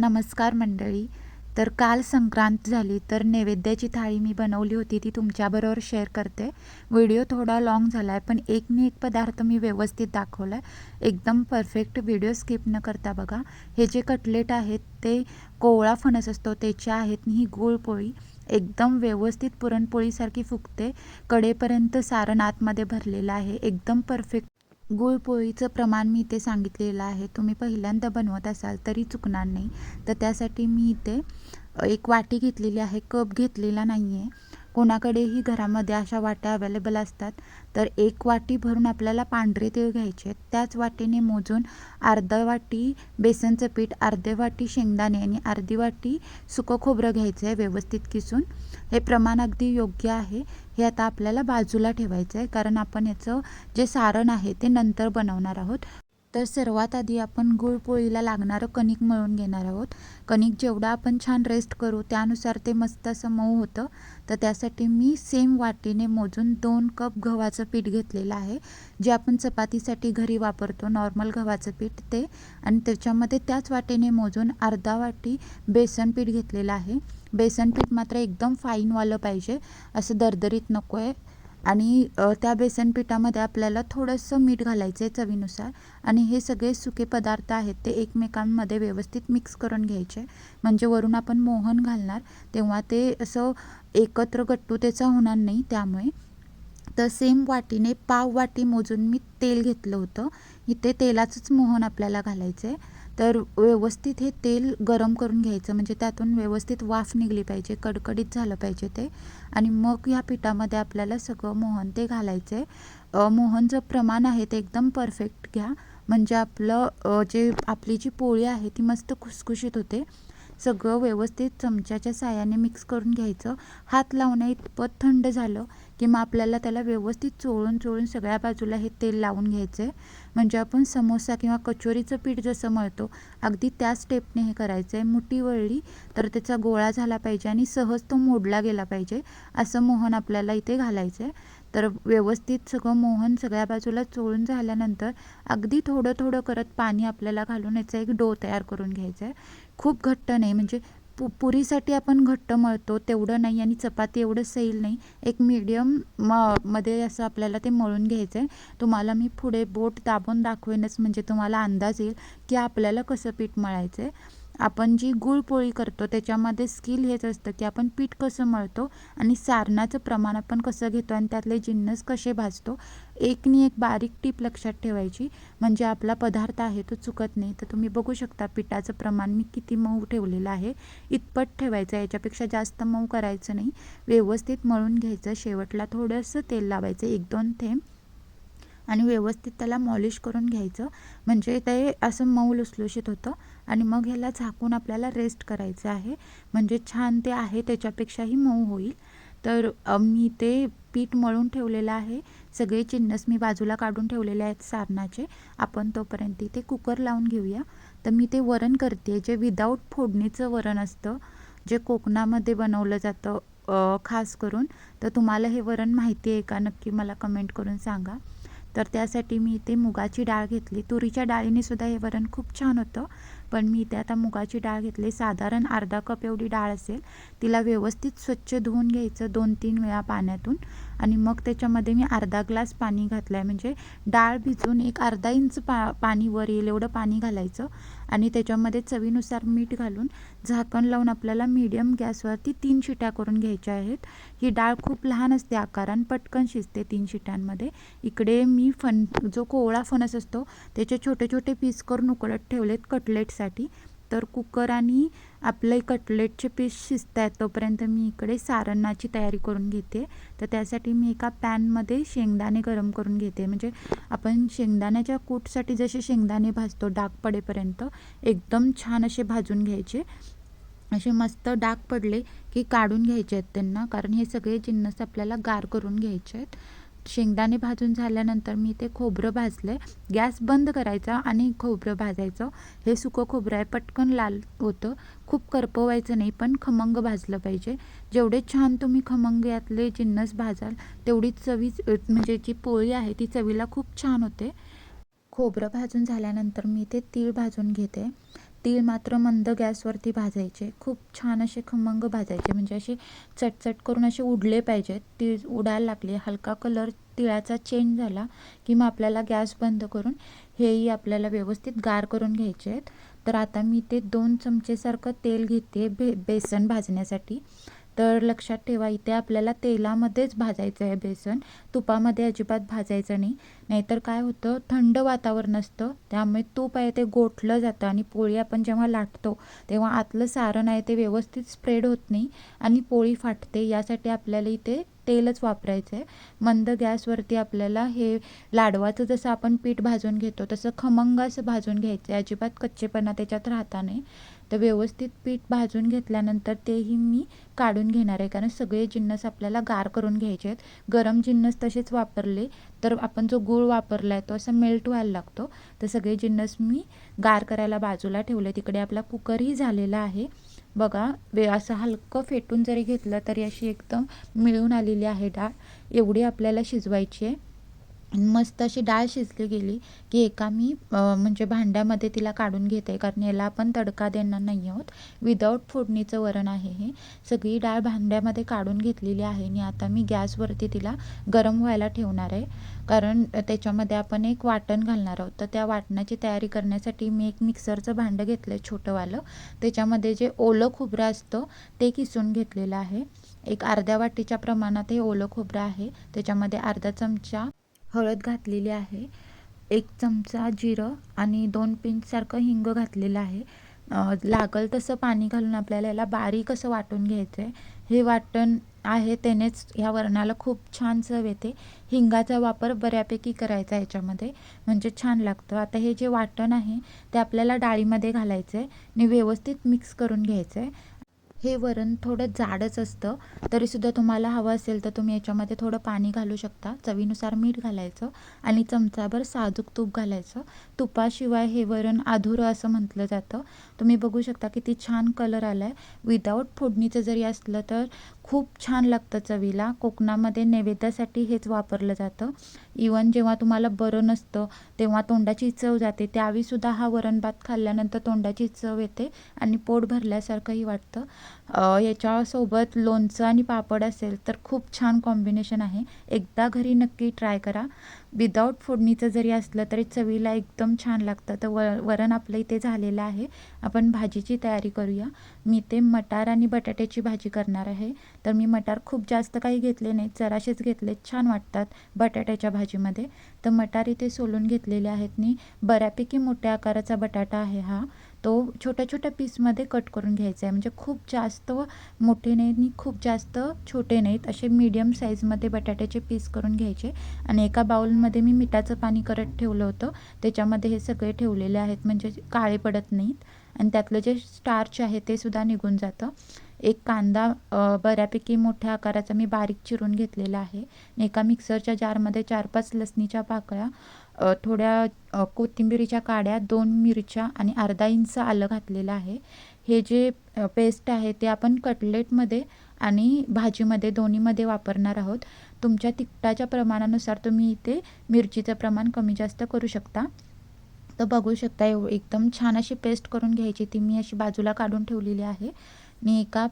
नमस्कार मंडळी. तर काल संक्रांत झाली तर नैवेद्याची थाळी मी बनवली होती ती तुमच्याबरोबर शेअर करते. व्हिडिओ थोडा लाँग झाला आहे पण एक मी एक पदार्थ मी व्यवस्थित दाखवला आहे एकदम परफेक्ट व्हिडिओ स्किप न करता बघा. हे जे कटलेट आहेत ते कोवळा फणस असतो त्याचे आहेत ही गुळपोळी एकदम व्यवस्थित पुरणपोळीसारखी फुगते. कडेपर्यंत सारण आतमध्ये भरलेलं आहे. एकदम परफेक्ट गुळपोळीचं प्रमाण मी इथे सांगितलेलं आहे. तुम्ही पहिल्यांदा बनवत असाल तरी चुकणार नाही. तर त्यासाठी मी इथे एक वाटी घेतलेली आहे. कप घेतलेला नाही आहे कोणाकडेही घरामध्ये अशा वाट्या अवेलेबल असतात तर एक वाटी भरून आपल्याला पांढरे तीळ घ्यायचे आहेत. त्याच वाटीने मोजून अर्धा वाटी बेसनचं पीठ अर्धे वाटी शेंगदाणे आणि अर्धी वाटी सुकं खोबरं घ्यायचं आहे व्यवस्थित किसून. हे प्रमाण अगदी योग्य आहे. हे आता आपल्याला बाजूला ठेवायचं आहे कारण आपण याचं जे सारण आहे ते नंतर बनवणार आहोत. तर सर्वात आधी आपण गुळपोळीला लागणारं कणिक मळून घेणार आहोत. कणिक जेवढं आपण छान रेस्ट करू त्यानुसार ते मस्त असं मऊ होतं. तर त्यासाठी मी सेम वाटीने मोजून दोन कप गव्हाचं पीठ घेतलेलं आहे. जे आपण चपातीसाठी घरी वापरतो नॉर्मल गव्हाचं पीठ ते. आणि त्याच्यामध्ये त्याच वाटीने मोजून अर्धा वाटी बेसन पीठ घेतलेलं आहे. बेसन पीठ मात्र एकदम फाईनवालं पाहिजे. असं दरदरीत नको आहे आणि त्या बेसन पिठामध्ये आपल्याला थोडंसं मीठ घालायचं आहे चवीनुसार आणि हे सगळे सुके पदार्थ आहेत ते एकमेकांमध्ये व्यवस्थित मिक्स करून घ्यायचे. म्हणजे वरून आपण मोहन घालणार तेव्हा ते असं एकत्र गट्टू होणार नाही त्यामुळे. तर सेम वाटीने पाव वाटी मोजून मी तेल घेतलं होतं. इथे तेलाचंच मोहन आपल्याला घालायचं आहे तर व्यवस्थित हे तेल गरम करून घ्यायचं. म्हणजे त्यातून व्यवस्थित वाफ निघली पाहिजे कडकडीत झालं पाहिजे ते. आणि मग ह्या पिठामध्ये आपल्याला सगळं मोहन ते घालायचं आहे मोहनचं प्रमाण आहे ते एकदम परफेक्ट घ्या. म्हणजे आपलं जे आपली जी पोळी आहे ती मस्त खुसखुशीत होते. सगळं व्यवस्थित चमच्याच्या साह्याने मिक्स करून घ्यायचं. हात लावण्या इतपत थंड झालं की मग आपल्याला त्याला व्यवस्थित चोळून चोळून सगळ्या बाजूला हे तेल लावून घ्यायचं आहे म्हणजे आपण समोसा किंवा कचोरीचं पीठ जसं मळतो अगदी त्याच स्टेपने हे करायचं आहे मुठी वळली तर त्याचा गोळा झाला पाहिजे आणि सहज तो मोडला गेला पाहिजे असं मोहन आपल्याला इथे घालायचं आहे तर व्यवस्थित सगळं मोहन सगळ्या बाजूला चोळून झाल्यानंतर अगदी थोडं थोडं करत पाणी आपल्याला घालून याचा एक डो तयार करून घ्यायचा आहे खूप घट्ट नाही म्हणजे पु पुरीसाठी आपण घट्ट मळतो तेवढं नाही आणि चपाती एवढं सैल नाही. एक मीडियम म मध्ये असं आपल्याला ते मळून घ्यायचं आहे तुम्हाला मी पुढे बोट दाबून दाखवेनच म्हणजे तुम्हाला अंदाज येईल की आपल्याला कसं पीठ मळायचं आहे आपण जी गुळपोळी करतो त्याच्यामध्ये स्किल हेच असतं की आपण पीठ कसं मळतो आणि सारणाचं प्रमाण आपण कसं घेतो आणि त्यातले जिन्नस कसे भाजतो एकनी एक बारीक टीप लक्षात ठेवायची. म्हणजे आपला पदार्थ आहे तो चुकत नाही तर तुम्ही बघू शकता पिठाचं प्रमाण मी किती मऊ ठेवलेलं आहे. इतपत ठेवायचं याच्यापेक्षा जास्त मऊ करायचं नाही. व्यवस्थित मळून घ्यायचं शेवटला थोडंसं तेल लावायचं एक दोन थेंब. आणि व्यवस्थित त्याला मॉलिश करून घ्यायचं. म्हणजे ते असं मऊ लुसलुशीत होतं. आणि मग ह्याला झाकून आपल्याला रेस्ट करायचं आहे. म्हणजे छान ते आहे त्याच्यापेक्षाही मऊ होईल. तर मी ते पीठ मळून ठेवलेलं आहे. सगळे चिन्नस मी बाजूला काढून ठेवलेले आहेत सारणाचे. आपण तोपर्यंत इथे कुकर लावून घेऊया. तर मी ते वरण करते. जे विदाऊट फोडणीचं वरण असतं जे कोकणामध्ये बनवलं जातं खास करून तर तुम्हाला हे वरण माहिती आहे का? नक्की मला कमेंट करून सांगा. तर त्यासाठी मी इथे मुगाची डाळ घेतली. तुरीच्या डाळीने सुद्धा हे वरण खूप छान होतं. पण मी इथे आता मुगाची डाळ घेतली. साधारण अर्धा कप एवढी डाळ असेल. तिला व्यवस्थित स्वच्छ धुवून घ्यायचं दोन तीन वेळा पाण्यातून. आणि मग त्याच्यामध्ये मी अर्धा ग्लास पाणी घातलं आहे म्हणजे डाळ भिजून एक अर्धा इंच पा पाणी वर येईल एवढं पाणी घालायचं. आणि त्याच्यामध्ये चवीनुसार मीठ घालून झाकण लावून आपल्याला मीडियम गॅसवरती तीन शिट्या करून घ्यायच्या आहेत. ही डाळ खूप लहान असते आकारान पटकन शिजते तीन शिट्यांमध्ये. इकडे मी फन जो कोवळा फणस असतो त्याचे छोटे छोटे पीस करून उकळत ठेवलेत कटलेटसाठी तर कुकर आणि आपले कटलेटचे पीस शिजत आहेत तोपर्यंत मी इकडे सारणाची तयारी करून घेते. तर त्यासाठी मी एका पॅनमध्ये शेंगदाणे गरम करून घेते. म्हणजे आपण शेंगदाण्याच्या कूटसाठी जसे शेंगदाणे भाजतो डाग पडेपर्यंत एकदम छान असे भाजून घ्यायचे. असे मस्त डाग पडले की काढून घ्यायचे आहेत त्यांना कारण हे सगळे जिन्नस आपल्याला गार करून घ्यायचे आहेत. शेंगदाणे भाजून झाल्यानंतर मी ते खोबरं भाजलं आहे गॅस बंद करायचा आणि खोबरं भाजायचं. हे सुकं खोबरं आहे पटकन लाल होतं. खूप करपवायचं नाही पण खमंग भाजलं पाहिजे. जेवढे छान तुम्ही खमंग यातले जिन्नस भाजाल तेवढीच चवी म्हणजे जी पोळी आहे ती चवीला खूप छान होते. खोबरं भाजून झाल्यानंतर मी ते तीळ भाजून घेते. तीळ मात्र मंद गॅसवरती भाजायचे. खूप छान असे खमंग भाजायचे. म्हणजे असे चटचट करून असे उडले पाहिजेत तीळ उडायला लागले. हलका कलर तिळाचा चेंज झाला की मग आपल्याला गॅस बंद करून हेही आपल्याला व्यवस्थित गार करून घ्यायचे आहेत. तर आता मी ते दोन चमचेसारखं तेल घेते बे बेसन भाजण्यासाठी. तर लक्षात ठेवा इथे आपल्याला तेलामध्येच भाजायचं आहे बेसन. तुपामध्ये अजिबात भाजायचं नाही. नाहीतर काय होतं थंड वातावरण असतं. त्यामुळे तूप आहे ते गोठलं जातं आणि पोळी आपण जेव्हा लाटतो तेव्हा आतलं सारण आहे ते व्यवस्थित स्प्रेड होत नाही आणि पोळी फाटते. यासाठी आपल्याला इथे तेलच वापरायचं आहे. मंद गॅसवरती आपल्याला हे लाडवाचं जसं आपण पीठ भाजून घेतो तसं खमंग असं भाजून घ्यायचं आहे. अजिबात कच्चेपणा त्याच्यात राहता नाही. तर व्यवस्थित पीठ भाजून घेतल्यानंतर तेही मी काढून घेणार आहे. कारण सगळे जिन्नस आपल्याला गार करून घ्यायचे आहेत. गरम जिन्नस तसेच वापरले तर आपण जो गूळ वापरला आहे तो असा मेल्ट व्हायला लागतो. तर सगळे जिन्नस मी गार करायला बाजूला ठेवले. तिकडे आपला कुकरही झालेला आहे. बघा वे असं हलकं फेटून जरी घेतलं तरी अशी एकदम मिळून आलेली आहे डाळ. एवढी आपल्याला शिजवायची आहे. मस्त अशी डाळ शिजली गेली की एका मी म्हणजे भांड्यामध्ये तिला काढून घेते. कारण याला आपण तडका देणार नाही आहोत. विदाऊट फोडणीचं वरण आहे हे. सगळी डाळ भांड्यामध्ये काढून घेतलेली आहे आणि आता मी गॅसवरती तिला गरम व्हायला ठेवणार आहे. कारण त्याच्यामध्ये आपण एक वाटण घालणार आहोत. तर त्या वाटणाची तयारी करण्यासाठी मी एक मिक्सरचं भांडं घेतलं आहे छोटंवालं. त्याच्यामध्ये जे ओलं खोबरं असतं ते किसून घेतलेलं आहे. एक अर्ध्या वाटीच्या प्रमाणात हे ओलं खोबरं आहे. त्याच्यामध्ये अर्धा चमचा हळद घातलेली आहे. एक चमचा जिरं आणि दोन पिंचसारखं हिंग घातलेलं आहे. लागल तसं पाणी घालून आपल्याला याला बारीक असं वाटून घ्यायचं आहे हे वाटण आहे त्यानेच ह्या वरणाला खूप छान चव येते. हिंगाचा वापर बऱ्यापैकी करायचा ह्याच्यामध्ये म्हणजे छान लागतं. आता हे जे वाटण आहे ते आपल्याला डाळीमध्ये घालायचं आहे आणि व्यवस्थित मिक्स करून घ्यायचं आहे हे वरण थोडं जाडच असतं. तरीसुद्धा तुम्हाला हवं असेल तर तुम्ही याच्यामध्ये थोडं पाणी घालू शकता. चवीनुसार मीठ घालायचं आणि चमचाभर साजूक तूप घालायचं. तुपाशिवाय हे वरण अधुरं असं म्हटलं जातं. तुम्ही बघू शकता किती छान कलर आला आहे विदाऊट फोडणीचं जरी असलं तर खूप छान लागतं चवीला. कोकणामध्ये नैवेद्यासाठी हेच वापरलं जातं. इवन जेव्हा तुम्हाला बरं नसतं तेव्हा तोंडाची चव जाते. त्यावेळीसुद्धा हा वरण भात खाल्ल्यानंतर तोंडाची चव येते आणि पोट भरल्यासारखंही वाटतं. याच्यासोबत लोणचं आणि पापड असेल तर खूप छान कॉम्बिनेशन आहे. एकदा घरी नक्की ट्राय करा. विदाऊट फोडणीचं जरी असलं तरी चवीला एकदम छान लागतं. तर व वरण आपलं इथे झालेलं आहे. आपण भाजीची तयारी करूया. मी ते मटार आणि बटाट्याची भाजी करणार आहे. तर मी मटार खूप जास्त काही घेतले नाही. जराशेच घेतले. छान वाटतात बटाट्याच्या भाजीमध्ये. तर मटार इथे सोलून घेतलेले आहेत मी. बऱ्यापैकी मोठ्या आकाराचा बटाटा आहे हा. तो छोट्या छोट्या पीसमध्ये कट करून घ्यायचा आहे. म्हणजे खूप जास्त मोठे नाहीत आणि खूप जास्त छोटे नाहीत. असे मीडियम साईजमध्ये बटाट्याचे पीस करून घ्यायचे. आणि एका बाउलमध्ये मी मिठाचं पाणी करत ठेवलं होतं. त्याच्यामध्ये हे सगळे ठेवलेले आहेत. म्हणजे काळे पडत नाहीत. आणि त्यातलं जे स्टार्च आहे ते सुद्धा निघून जातं. एक कांदा बऱ्यापैकी मोठ्या आकाराचा मी बारीक चिरून घेतलेला आहे. एका मिक्सरच्या जारमध्ये चार पाच लसणीच्या पाकळ्या थोड्या कोथिंबिरीच्या काड्या दोन मिरच्या आणि अर्धा इंच आलं घातलेलं आहे. हे जे पेस्ट आहे ते आपण कटलेटमध्ये आणि भाजीमध्ये दोन्हीमध्ये वापरणार आहोत. तुमच्या तिखटाच्या प्रमाणानुसार तुम्ही इथे मिरचीचं प्रमाण कमी जास्त करू शकता. तर बघू शकता एव एकदम छान अशी पेस्ट करून घ्यायची ती मी अशी बाजूला काढून ठेवलेली आहे. आणि एका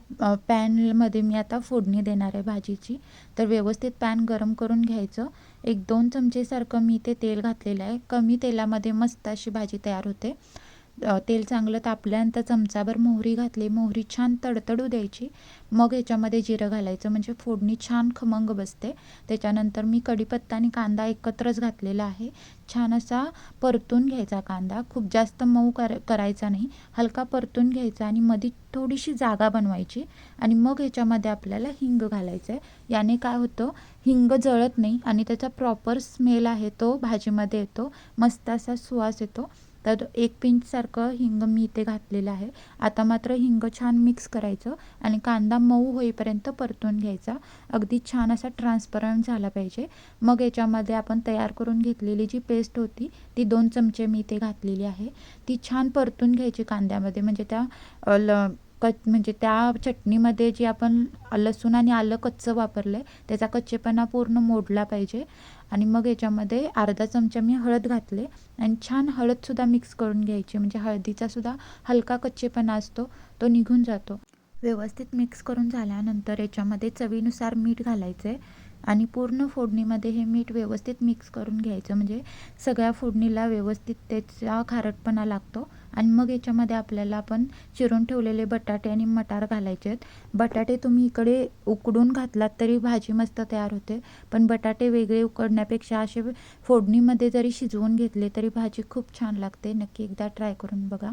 पॅनमध्ये मी आता फोडणी देणार आहे भाजीची. तर व्यवस्थित पॅन गरम करून घ्यायचं. एक दोन चमचेसारखं मी ते तेल घातलेलं आहे. कमी तेलामध्ये मस्त अशी भाजी तयार होते. तेल चांगलं तापल्यानंतर चमचाभर मोहरी घातली. मोहरी छान तडतडू द्यायची. मग याच्यामध्ये जिरं घालायचं. म्हणजे फोडणी छान खमंग बसते. त्याच्यानंतर मी कढीपत्ता आणि कांदा एकत्रच घातलेला आहे. छान असा परतून घ्यायचा कांदा. खूप जास्त मऊ कर करायचा नाही. हलका परतून घ्यायचा आणि मध्ये थोडीशी जागा बनवायची. आणि मग ह्याच्यामध्ये आपल्याला हिंग घालायचं आहे याने काय होतं? हिंग जळत नाही आणि त्याचा प्रॉपर स्मेल आहे तो. भाजीमध्ये येतो. मस्त असा सुवास येतो. तर एक पिंचसारखं हिंग मी इथे घातलेलं आहे. आता मात्र हिंग छान मिक्स करायचं आणि कांदा मऊ होईपर्यंत परतून घ्यायचा. अगदी छान असा ट्रान्सपरंट झाला पाहिजे. मग याच्यामध्ये आपण तयार करून घेतलेली जी पेस्ट होती ती दोन चमचे मी इथे घातलेली आहे. ती छान परतून घ्यायची कांद्यामध्ये. म्हणजे त्या ल कच म्हणजे त्या चटणीमध्ये जे आपण लसूण आणि आलं कच्चं वापरलं आहे त्याचा कच्चेपणा पूर्ण मोडला पाहिजे. आणि मग याच्यामध्ये अर्धा चमचा मी हळद घातले आणि छान हळदसुद्धा मिक्स करून घ्यायची. म्हणजे हळदीचासुद्धा हलका कच्चेपणा असतो तो निघून जातो. व्यवस्थित मिक्स करून झाल्यानंतर याच्यामध्ये चवीनुसार मीठ घालायचं आहे आणि पूर्ण फोडणीमध्ये हे मीठ व्यवस्थित मिक्स करून घ्यायचं. म्हणजे सगळ्या फोडणीला व्यवस्थित त्याचा खारटपणा लागतो. आणि मग याच्यामध्ये आपल्याला आपण चिरून ठेवलेले बटाटे आणि मटार घालायचे आहेत. बटाटे तुम्ही इकडे उकडून घातलात तरी भाजी मस्त तयार होते. पण बटाटे वेगळे उकडण्यापेक्षा असे फोडणीमध्ये जरी शिजवून घेतले तरी भाजी खूप छान लागते. नक्की एकदा ट्राय करून बघा.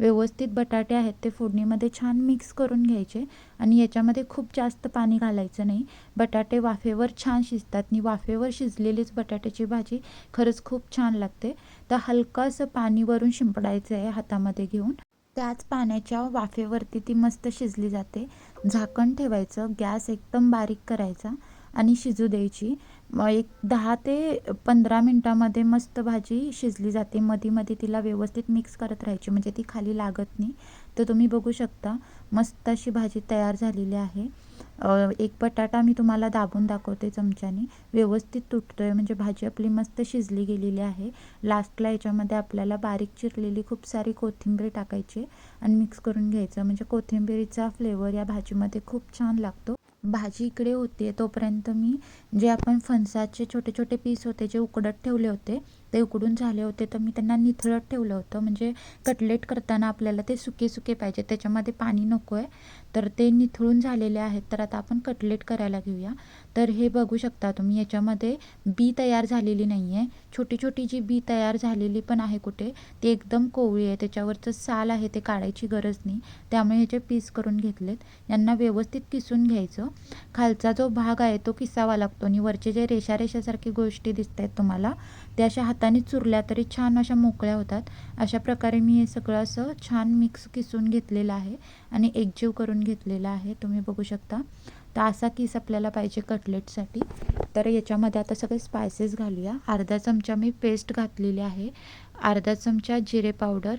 व्यवस्थित बटाटे आहेत ते फोडणीमध्ये छान मिक्स करून घ्यायचे आणि याच्यामध्ये खूप जास्त पाणी घालायचं नाही. बटाटे वाफेवर छान शिजतात आणि वाफेवर शिजलेलीच बटाट्याची भाजी खरंच खूप छान लागते. तर हलकंसं पाणी वरून शिंपडायचं आहे हातामध्ये घेऊन. त्याच पाण्याच्या वाफेवरती ती मस्त शिजली जाते. झाकण ठेवायचं गॅस एकदम बारीक करायचा आणि शिजू द्यायची. मग एक दहा ते पंधरा मिनटामध्ये मस्त भाजी शिजली जाते. मध्ये मध्ये तिला व्यवस्थित मिक्स करत राहायची म्हणजे ती खाली लागत नाही. तर तुम्ही बघू शकता मस्त अशी भाजी तयार झालेली आहे. एक बटाटा मी तुम्हाला दाबून दाखवते चमच्याने. व्यवस्थित तुटतो आहे म्हणजे भाजी आपली मस्त शिजली गेलेली आहे. लास्टला याच्यामध्ये आपल्याला बारीक चिरलेली खूप सारी कोथिंबीर टाकायची आणि मिक्स करून घ्यायचं. म्हणजे कोथिंबीरीचा फ्लेवर या भाजीमध्ये खूप छान लागतो. भाजी इकडे होते तोपर्यंत मी जे आपण फणसाचे छोटे छोटे पीस होते जे उकडत ठेवले होते ते उकडून झाले होते तर मी त्यांना निथळत ठेवलं होतं. म्हणजे कटलेट करताना आपल्याला ते सुके सुके पाहिजे. त्याच्यामध्ये पाणी नको आहे तर ते निथळून झालेले आहेत. तर आता आपण कटलेट करायला घेऊया. तर हे बघू शकता तुम्ही याच्यामध्ये बी तयार झालेली नाही आहे छोटी छोटी जी बी तयार झालेली पण आहे कुठे ती एकदम कोवळी आहे. त्याच्यावरचं साल आहे ते काढायची गरज नाही. त्यामुळे ह्याचे पीस करून घेतलेत यांना व्यवस्थित किसून घ्यायचं. खालचा जो भाग आहे तो किसावा लागतो. आणि वरचे जे रेषा रेषासारखी गोष्टी दिसत आहेत तुम्हाला त्या अशा हाताने चुरल्या तरी छान अशा मोकळ्या होतात. अशा प्रकारे मी हे सगळं असं छान मिक्स किसून घेतलेलं आहे आणि एकजीव करून घेतलेला आहे. तुम्ही बघू शकता. तर असा किस आपल्याला पाहिजे कटलेटसाठी तर याच्यामध्ये आता सगळे स्पायसेस घालूया. अर्धा चमचा मी पेस्ट घातलेली आहे. अर्धा चमचा जिरे पावडर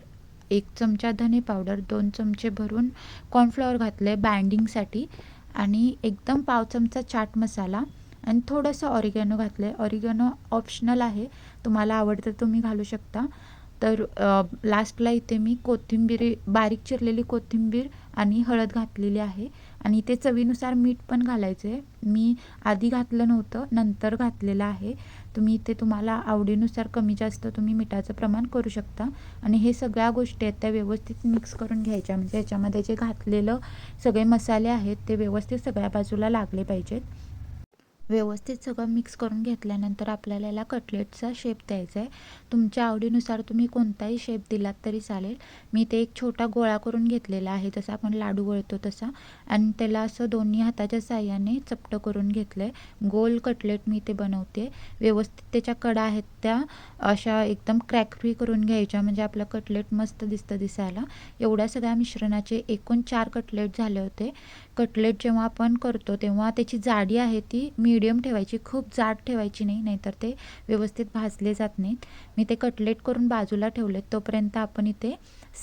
एक चमचा धने पावडर दोन चमचे भरून कॉर्नफ्लॉवर घातलं आहे बँडिंगसाठी आणि एकदम पाव चमचा चाट मसाला. आणि थोडंसं ऑरिगॅनो घातलं आहे ऑरिगॅनो ऑप्शनल आहे. तुम्हाला आवडतं तुम्ही घालू शकता. तर लास्टला इथे मी कोथिंबीर बारीक चिरलेली कोथिंबीर आणि हळद घातलेली आहे. आणि ते चवीनुसार मीठ पण घालायचं आहे मी आधी घातलं नव्हतं नंतर घातलेलं आहे. तुम्ही इथे तुम्हाला आवडीनुसार कमी जास्त तुम्ही मिठाचं प्रमाण करू शकता. आणि हे सगळ्या गोष्टी आहेत त्या व्यवस्थित मिक्स करून घ्यायच्या. म्हणजे याच्यामध्ये जे घातलेलं सगळे मसाले आहेत ते व्यवस्थित सगळ्या बाजूला लागले पाहिजेत. व्यवस्थित सगळं मिक्स करून घेतल्यानंतर आपल्याला याला कटलेटचा शेप द्यायचा आहे. तुमच्या आवडीनुसार तुम्ही कोणताही शेप दिलात तरी चालेल. मी ते एक छोटा गोळा करून घेतलेला आहे जसा आपण लाडू वळतो तसा. आणि त्याला असं दोन्ही हाताच्या साह्याने चपटं करून घेतलं आहे गोल कटलेट मी ते बनवते. व्यवस्थित त्याच्या कडा आहेत त्या अशा एकदम क्रॅक फ्री करून घ्यायच्या म्हणजे आपलं कटलेट मस्त दिसतं दिसायला. एवढ्या सगळ्या मिश्रणाचे एकूण चार कटलेट झाले होते. कटलेट जेव्हा आपण करतो तेव्हा त्याची जाडी आहे ती मीडियम ठेवायची खूप जाड ठेवायची नाही नाहीतर ते व्यवस्थित भाजले जात नाहीत. मी ते कटलेट करून बाजूला ठेवलेत तोपर्यंत आपण इथे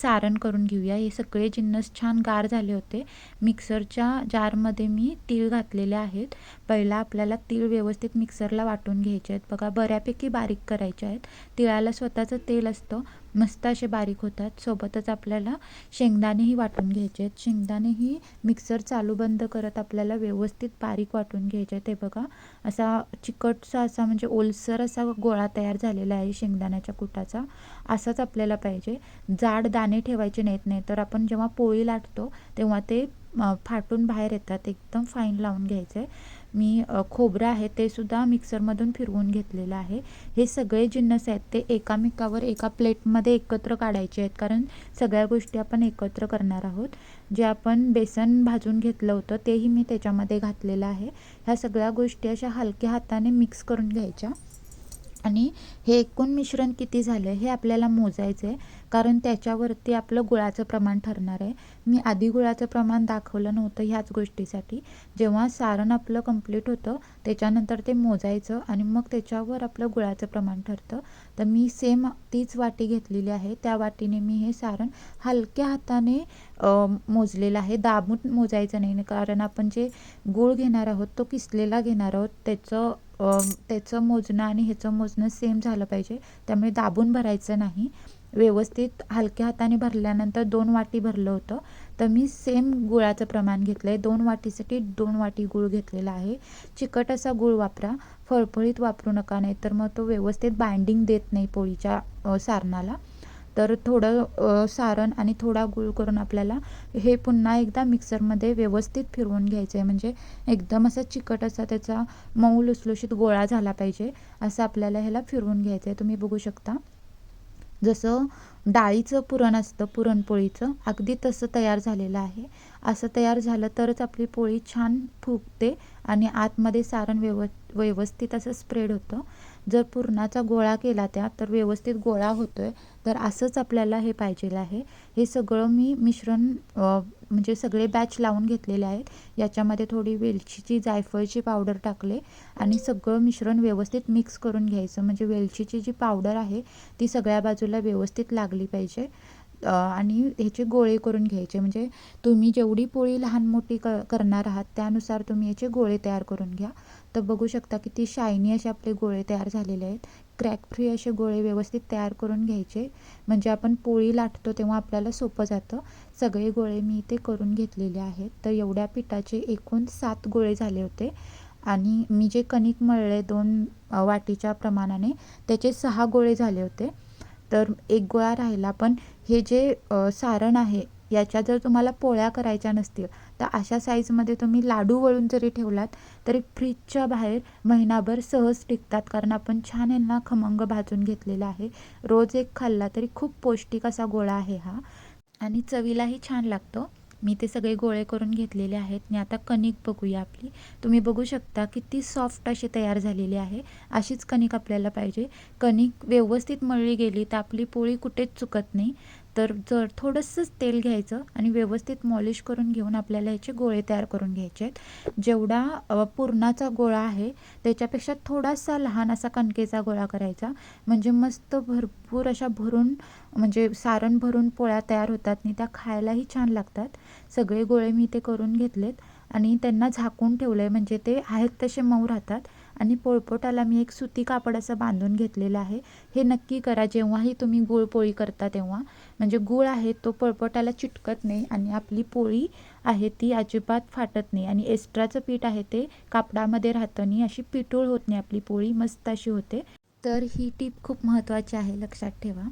सारण करून घेऊया. हे सगळे जिन्नस छान गार झाले होते. मिक्सरच्या जारमध्ये मी तीळ घातलेले आहेत. पहिला आपल्याला तीळ व्यवस्थित मिक्सरला वाटून घ्यायचे आहेत. बघा बऱ्यापैकी बारीक करायचे आहेत. तिळाला स्वतःचं तेल असतं. मस्त असे बारीक होतात. सोबतच आपल्याला शेंगदाणेही वाटून घ्यायचे आहेत. शेंगदाणेही मिक्सर चालू बंद करत आपल्याला व्यवस्थित बारीक वाटून घ्यायचे आहेत. हे बघा असा चिकटचा असा म्हणजे ओलसर असा गोळा तयार झालेला आहे शेंगदाण्याच्या कुटाचा. असाच आपल्याला पाहिजे. जाड दाणे ठेवायचे नाहीत नाही तर आपण जेव्हा पोळी लाटतो तेव्हा ते फाटून बाहेर येतात. एकदम फाईन लावून घ्यायचं. आहे मी खोबरं आहे ते सुद्धा मिक्सरमधून फिरवून घेतलेलं आहे. हे सगळे जिन्नस आहेत ते एकामेकावर एका प्लेटमध्ये एकत्र काढायचे आहेत. कारण सगळ्या गोष्टी आपण एकत्र करणार आहोत. जे आपण बेसन भाजून घेतलं होतं तेही मी त्याच्यामध्ये घातलेलं आहे. ह्या सगळ्या गोष्टी अशा हलक्या हाताने मिक्स करून घ्यायच्या. आणि हे एकूण मिश्रण किती झालं हे आपल्याला मोजायचं आहे कारण त्याच्यावरती आपलं गुळाचं प्रमाण ठरणार आहे. मी आधी गुळाचं प्रमाण दाखवलं नव्हतं ह्याच गोष्टीसाठी. जेव्हा सारण आपलं कंप्लीट होतं त्याच्यानंतर ते मोजायचं आणि मग त्याच्यावर आपलं गुळाचं प्रमाण ठरतं. तर मी सेम तीच वाटी घेतलेली आहे. त्या वाटीने मी हे सारण हलक्या हाताने मोजलेलं आहे. दाबून मोजायचं नाही. कारण आपण जे गूळ घेणार आहोत तो किसलेला घेणार आहोत त्याचं त्याचं मोजणं आणि ह्याचं मोजणं सेम झालं पाहिजे. त्यामुळे दाबून भरायचं नाही. व्यवस्थित हलक्या हाताने भरल्यानंतर दोन वाटी भरलं होतं. तर मी सेम गुळाचं प्रमाण घेतलं आहे दोन वाटीसाठी दोन वाटी गूळ घेतलेला आहे. चिकट असा गूळ वापरा. फळफळीत वापरू नका नाही तर मग तो व्यवस्थित बाइंडिंग देत नाही पोळीच्या सारणाला. तर थोडं सारण आणि थोडा गूळ करून आपल्याला हे पुन्हा एकदा मिक्सरमध्ये व्यवस्थित फिरवून घ्यायचं आहे म्हणजे एकदम असा चिकट असा त्याचा मऊ लुसलुशीत गोळा झाला पाहिजे असं आपल्याला ह्याला फिरवून घ्यायचं आहे तुम्ही बघू शकता. जसं डाळीचं पुरण असतं पुरणपोळीचं अगदी तसं तयार झालेलं आहे. असं तयार झालं तरच आपली पोळी छान फुगते आणि आतमध्ये सारण व्यव व्यवस्थित असं स्प्रेड होतं. जर पुरणाचा गोळा केला त्या तर व्यवस्थित गोळा होतो आहे तर असंच आपल्याला हे पाहिजेलं आहे. हे सगळं मी मिश्रण म्हणजे सगळे बॅच लावून घेतलेले आहेत. याच्यामध्ये थोडी वेलचीची जायफळची पावडर टाकले आणि सगळं मिश्रण व्यवस्थित मिक्स करून घ्यायचं. म्हणजे वेलचीची जी पावडर आहे ती सगळ्या बाजूला व्यवस्थित लागली पाहिजे. आणि ह्याचे गोळे करून घ्यायचे. म्हणजे तुम्ही जेवढी पोळी लहान मोठी क करणार आहात त्यानुसार तुम्ही याचे गोळे तयार करून घ्या. तर बघू शकता किती शायनी असे आपले गोळे तयार झालेले आहेत. क्रॅक फ्री असे गोळे व्यवस्थित तयार करून घ्यायचे. म्हणजे आपण पोळी लाटतो तेव्हा आपल्याला सोपं जातं. सगळे गोळे मी इथे करून घेतलेले आहेत. तर एवढ्या पिठाचे एकूण सात गोळे झाले होते. आणि मी जे कणिक मळले दोन वाटीच्या प्रमाणाने त्याचे सहा गोळे झाले होते. तर एक गोळा राहिला. पण हे जे सारण आहे याच्या जर तुम्हाला पोळ्या करायच्या नसतील तर अशा साईजमध्ये तुम्ही लाडू वळून जरी ठेवलात तरी फ्रीजच्या बाहेर महिनाभर सहज टिकतात. कारण आपण छान यांना खमंग भाजून घेतलेला आहे. रोज एक खाल्ला तरी खूप पौष्टिक असा गोळा आहे हा. आणि चवीलाही छान लागतो. मी ते सगळे गोळे करून घेतलेले आहेत. आणि आता कणिक बघूया आपली. तुम्ही बघू शकता किती सॉफ्ट अशी तयार झालेली आहे. अशीच कणिक आपल्याला पाहिजे. कणिक व्यवस्थित मळली गेली तर आपली पोळी कुठेच चुकत नाही. तर जर थोडंसंच तेल घ्यायचं आणि व्यवस्थित मॉलिश करून घेऊन आपल्याला याचे गोळे तयार करून घ्यायचे आहेत. जेवढा पुरणाचा गोळा आहे त्याच्यापेक्षा थोडासा लहान असा कणकेचा गोळा करायचा. म्हणजे मस्त भरपूर अशा भरून म्हणजे सारण भरून पोळ्या तयार होतात आणि त्या खायलाही छान लागतात. सगळे गोळे मी ते करून घेतलेत आणि त्यांना झाकून ठेवलं आहे म्हणजे ते आहेत तसे मऊ राहतात. आणि पोळपोटाला मी एक सुती कापड असं बांधून घेतलेलं आहे. हे नक्की करा. जेव्हाही तुम्ही गुळपोळी करता तेव्हा. म्हणजे गूळ आहे तो पळपटाला चिटकत नाही आणि आपली पोळी आहे ती अजिबात फाटत नाही. आणि एक्स्ट्राचं पीठ आहे ते कापडामध्ये राहतं नाही अशी पिठूळ होत नाही आपली पोळी मस्त अशी होते. तर ही टीप खूप महत्त्वाची आहे लक्षात ठेवा.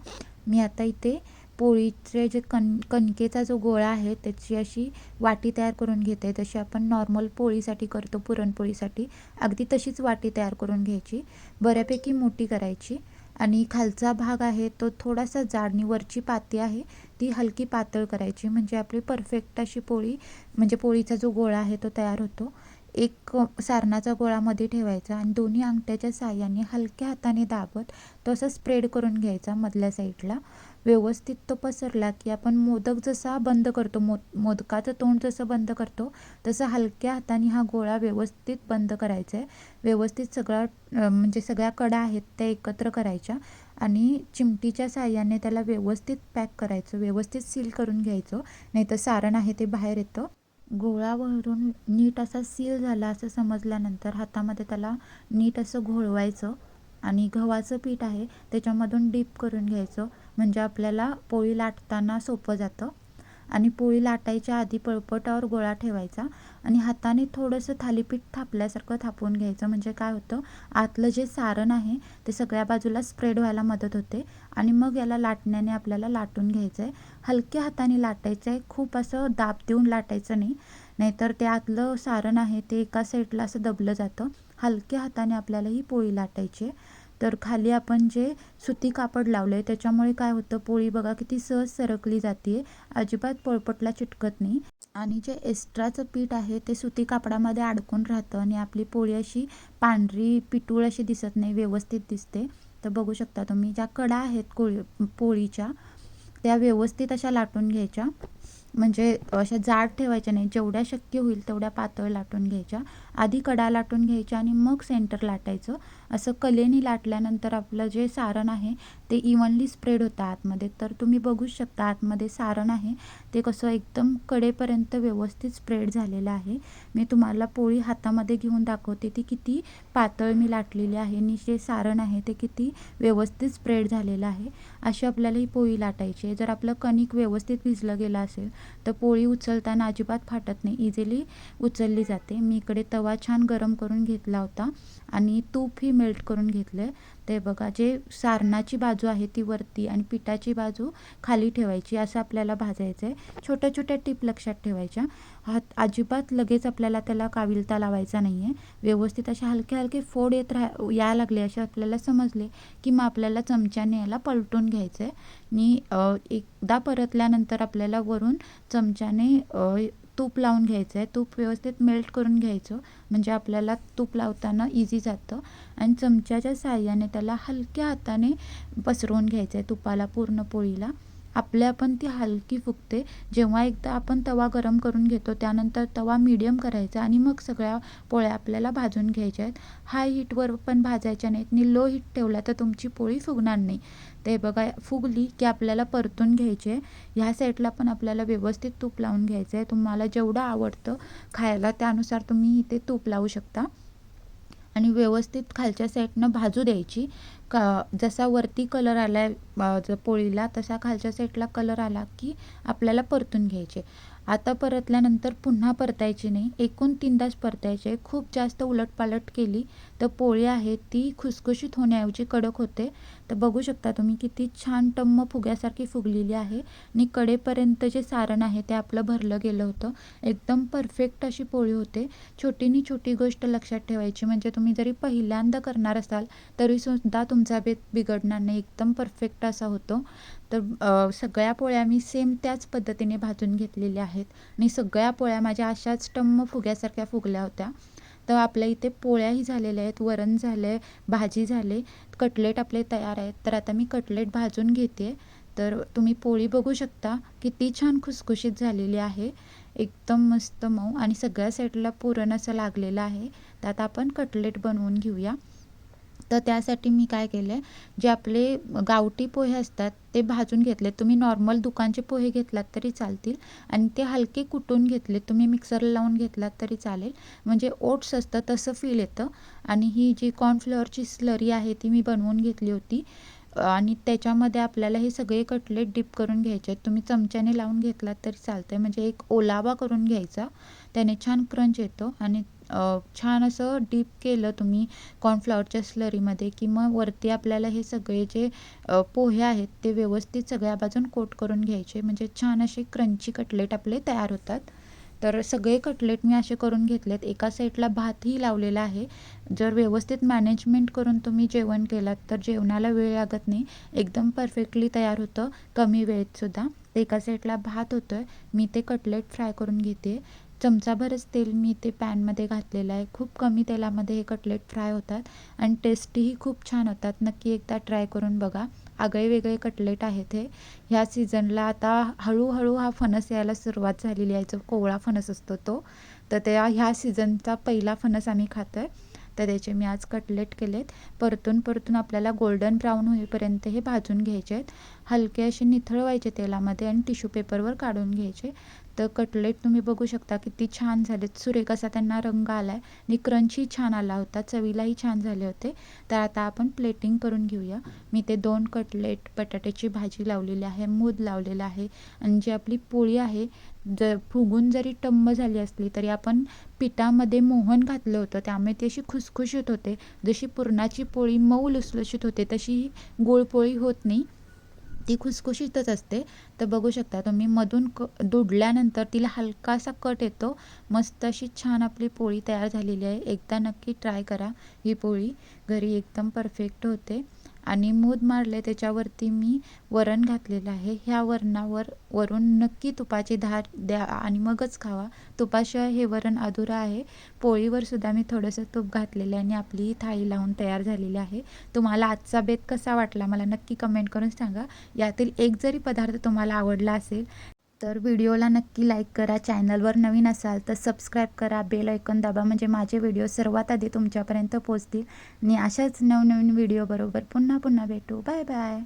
मी आता इथे पोळीचे जे कण कणकेचा जो गोळा आहे त्याची अशी वाटी तयार करून घेते. जशी आपण नॉर्मल पोळीसाठी करतो पुरणपोळीसाठी. अगदी तशीच वाटी तयार करून घ्यायची. बऱ्यापैकी मोठी करायची. आणि खालचा भाग आहे तो थोडासा जाड आणि वरची पाती आहे. ती हलकी पातळ करायची. म्हणजे आपली परफेक्ट अशी पोळी म्हणजे पोळीचा जो गोळा आहे तो तयार होतो. एक सारणाचा गोळामध्ये ठेवायचा आणि दोन्ही अंगठ्याच्या साह्याने हलक्या हाताने दाबत तो असा स्प्रेड करून घ्यायचा मधल्या साईडला व्यवस्थित तो पसरला की आपण मोदक जसा बंद करतो मो मोदकाचं तोंड जसं बंद करतो तसं हलक्या हाताने हा गोळा व्यवस्थित बंद करायचा आहे. व्यवस्थित सगळा म्हणजे सगळ्या कडा आहेत त्या एकत्र करायच्या आणि चिमटीच्या साह्याने त्याला व्यवस्थित पॅक करायचं व्यवस्थित सील करून घ्यायचं नाही तर सारण आहे ते बाहेर येतं. गोळावरून नीट असा सील झाला असं समजल्यानंतर हातामध्ये त्याला नीट असं घोळवायचं आणि गव्हाचं पीठ आहे त्याच्यामधून डीप करून घ्यायचं. म्हणजे आपल्याला पोळी लाटताना सोपं जातं. आणि पोळी लाटायच्या आधी पळपटावर गोळा ठेवायचा आणि हाताने थोडंसं थालीपीठ थापल्यासारखं थापून घ्यायचं. म्हणजे काय होतं आतलं जे सारण आहे ते सगळ्या बाजूला स्प्रेड व्हायला मदत होते आणि मग याला लाटण्याने आपल्याला लाटून घ्यायचं आहे हलक्या हाताने लाटायचं आहे खूप असं दाब देऊन लाटायचं नाही. नाहीतर ते आतलं सारण आहे ते एका साईडला असं दबलं जातं. हलक्या हाताने आपल्याला ही पोळी लाटायची आहे. तर खाली आपण जे सुती कापड लावलं आहे त्याच्यामुळे काय होतं पोळी बघा किती सहज सरकली जाते अजिबात पोळपटला चिटकत नाही. आणि जे एक्स्ट्राचं पीठ आहे ते सुती कापडामध्ये अडकून राहतं आणि आपली पोळी अशी पांढरी पिटूळ अशी दिसत नाही व्यवस्थित दिसते. तर बघू शकता तुम्ही ज्या कडा आहेत कोळी पोळीच्या त्या व्यवस्थित अशा लाटून घ्यायच्या. म्हणजे अशा जाड ठेवायच्या नाही जेवढ्या शक्य होईल तेवढ्या पातळ लाटून घ्यायच्या. आधी कडा लाटून घ्यायच्या आणि मग सेंटर लाटायचं. असं कलेने लाटल्यानंतर आपलं जे सारण आहे ते इव्हनली स्प्रेड होतं आतमध्ये. तर तुम्ही बघूच शकता आतमध्ये सारण आहे ते कसं एकदम कडेपर्यंत व्यवस्थित स्प्रेड झालेलं आहे. मी तुम्हाला पोळी हातामध्ये घेऊन दाखवते ती किती पातळ मी लाटलेली आहे आणि जे सारण आहे ते किती व्यवस्थित स्प्रेड झालेलं आहे. अशी आपल्याला ही पोळी लाटायची आहे. जर आपलं कणिक व्यवस्थित भिजलं गेलं असेल तर पोळी उचलताना अजिबात फाटत नाही. इझिली उचलली जाते. मी इकडे तवा छान गरम करून घेतला होता आणि तूप ही मेल्ट करून घेतलं आहे ते बघा जे सारणाची बाजू आहे ती वरती आणि पिठाची बाजू खाली ठेवायची असं आपल्याला भाजायचं आहे छोट्या छोट्या टीप लक्षात ठेवायच्या. हात अजिबात लगेच आपल्याला त्याला काविलता लावायचा नाही आहे व्यवस्थित असे हलके हलके फोड येत राहा यायला लागले असे आपल्याला समजले की मग आपल्याला चमच्याने याला पलटून घ्यायचं आहे आणि एकदा परतल्यानंतर आपल्याला वरून चमच्याने तूप लावून घ्यायचं आहे तूप व्यवस्थित मेल्ट करून घ्यायचं. म्हणजे आपल्याला तूप लावताना इझी जातं. आणि चमच्याच्या साह्याने त्याला हलक्या हाताने पसरवून घ्यायचं आहे तुपाला पूर्ण पोळीला. आपल्या पण ती हलकी फुगते. जेव्हा एकदा आपण तवा गरम करून घेतो त्यानंतर तवा मीडियम करायचा आणि मग सगळ्या पोळ्या आपल्याला भाजून घ्यायच्या आहेत. हाय हीटवर पण भाजायच्या नाहीत. आणि लो हीट ठेवला तर तुमची पोळी फुगणार नाही. ते बघा फुगली की आपल्याला परतून घ्यायची. आहे ह्या साईडला पण आपल्याला व्यवस्थित तूप लावून घ्यायचं आहे. तुम्हाला जेवढं आवडतं खायला त्यानुसार तुम्ही इथे तूप लावू शकता. आणि व्यवस्थित खालच्या साईडनं भाजू द्यायची. का जसा वरती कलर आला आहे पोळीला तसा खालच्या सेटला कलर आला की आपल्याला परतून घ्यायचे. आता परतल्यानंतर पुन्हा परतायची नाही एकूण तीनदाच परतायचे. खूप जास्त उलटपालट केली तर पोळी आहे ती खुसखुशीत होण्याऐवजी कडक होते. तर बघू शकता तुम्ही किती छान टम्म फुग्यासारखी फुगलेली आहे. आणि कडेपर्यंत जे सारण आहे ते आपलं भरलं गेलं होतं. एकदम परफेक्ट अशी पोळी होते. छोटीनी छोटी गोष्ट लक्षात ठेवायची म्हणजे तुम्ही जरी पहिल्यांदा करणार असाल तरीसुद्धा तुमचा बेत बिघडणार नाही. एकदम परफेक्ट असा होतो. तर सगळ्या पोळ्या मी सेम त्याच पद्धतीने भाजून घेतलेल्या आहेत. आणि सगळ्या पोळ्या माझ्या अशाच टम्म फुग्यासारख्या फुगल्या होत्या. तर आपल्या इथे पोळ्याही झालेल्या आहेत वरण झालं आहे भाजी झाले कटलेट आपले तयार आहेत. तर आता मी कटलेट भाजून घेते. तर तुम्ही पोळी बघू शकता किती छान खुसखुशीत झालेली आहे. एकदम मस्त मऊ. आणि सगळ्या साईडला पुरण असं लागलेलं आहे. तर आता आपण कटलेट बनवून घेऊया. तर त्यासाठी मी काय केलं आहे जे आपले गावठी पोहे असतात ते भाजून घेतले. तुम्ही नॉर्मल दुकानचे पोहे घेतलात तरी चालतील आणि ते हलके कुटून घेतले. तुम्ही मिक्सरला लावून घेतलात तरी चालेल. म्हणजे ओट्स असतं तसं फील येतं. आणि ही जी कॉर्नफ्लॉवरची स्लरी आहे ती मी बनवून घेतली होती. आणि त्याच्यामध्ये आपल्याला हे सगळे कटलेट डिप करून घ्यायचे. आहेत तुम्ही चमच्याने लावून घेतलात तरी चालतं आहे म्हणजे एक ओलावा करून घ्यायचा. त्याने छान क्रंच येतो आणि छान असं डीप केलं तुम्ही कॉर्नफ्लॉवरच्या स्लरीमध्ये की मग वरती आपल्याला हे सगळे जे पोहे आहेत ते व्यवस्थित सगळ्या बाजून कोट करून घ्यायचे. म्हणजे छान असे क्रंची कटलेट आपले तयार होतात. तर सगळे कटलेट मी असे करून घेतलेत. एका साईडला भातही लावलेला आहे. जर व्यवस्थित मॅनेजमेंट करून तुम्ही जेवण केलात तर जेवणाला वेळ लागत नाही. एकदम परफेक्टली तयार होतं. कमी वेळेतसुद्धा एका साईडला भात होतं आहे मी ते कटलेट फ्राय करून घेते. चमचाभरच तेल मी ते पॅनमध्ये घातलेलं आहे. खूप कमी तेलामध्ये हे कटलेट फ्राय होतात आणि टेस्टीही खूप छान होतात. नक्की एकदा ट्राय करून बघा. आगळे वेगळे कटलेट आहेत हे. ह्या सीझनला आता हळूहळू हा फणस यायला सुरुवात झालेली आहे. जो कोवळा फणस असतो तो. तर त्या ह्या सीझनचा पहिला फणस आम्ही खातो आहे तर त्याचे मी आज कटलेट केलेत. परतून परतून आपल्याला गोल्डन ब्राऊन होईपर्यंत हे भाजून घ्यायचे आहेत. हलके असे निथळ व्हायचे तेलामध्ये आणि टिश्यू पेपरवर काढून घ्यायचे. तर कटलेट तुम्ही बघू शकता किती छान झालेत सुरेख असा त्यांना रंग आला आहे आणि क्रंचही छान आला होता. चवीलाही छान झाले होते. तर आता आपण प्लेटिंग करून घेऊया. मी ते दोन कटलेट बटाट्याची भाजी लावलेली आहे मूद लावलेला आहे आणि जी आपली पोळी आहे जर फुगून जरी टम्म झाली असली तरी आपण पिठामध्ये मोहन घातलं होतं. त्यामुळे ती अशी खुसखुशीत होते. जशी पुरणाची पोळी मऊ लुसलुशीत होते तशी गोळ पोळी होत नाही. ती खुसखुशीतच असते. तर बघू शकता तुम्ही मधून क दुडल्यानंतर तिला हलकासा कट येतो. मस्त अशी छान आपली पोळी तयार झालेली आहे. एकदा नक्की ट्राय करा ही पोळी. घरी एकदम परफेक्ट होते. आणि मूद मारले त्याच्यावरती मी वरण घातलेलं आहे. ह्या वरणावर वरून नक्की तुपाची धार द्या आणि मगच खावा. तुपाशिवाय हे वरण अधुरं आहे. पोळीवर सुद्धा मी थोडंसं तूप घातलेलं आहे आणि आपली ही थाळी लावून तयार झालेली आहे. तुम्हाला आजचा बेत कसा वाटला मला नक्की कमेंट करून सांगा. यातील एक जरी पदार्थ तुम्हाला आवडला असेल तर व्हिडिओला नक्की लाईक करा. चॅनलवर नवीन असाल तर सबस्क्राईब करा. बेल ऐकून दाबा म्हणजे माझे व्हिडिओ सर्वात आधी तुमच्यापर्यंत पोहोचतील. आणि अशाच नवनवीन व्हिडिओ बरोबर पुन्हा पुन्हा भेटू. Bye bye.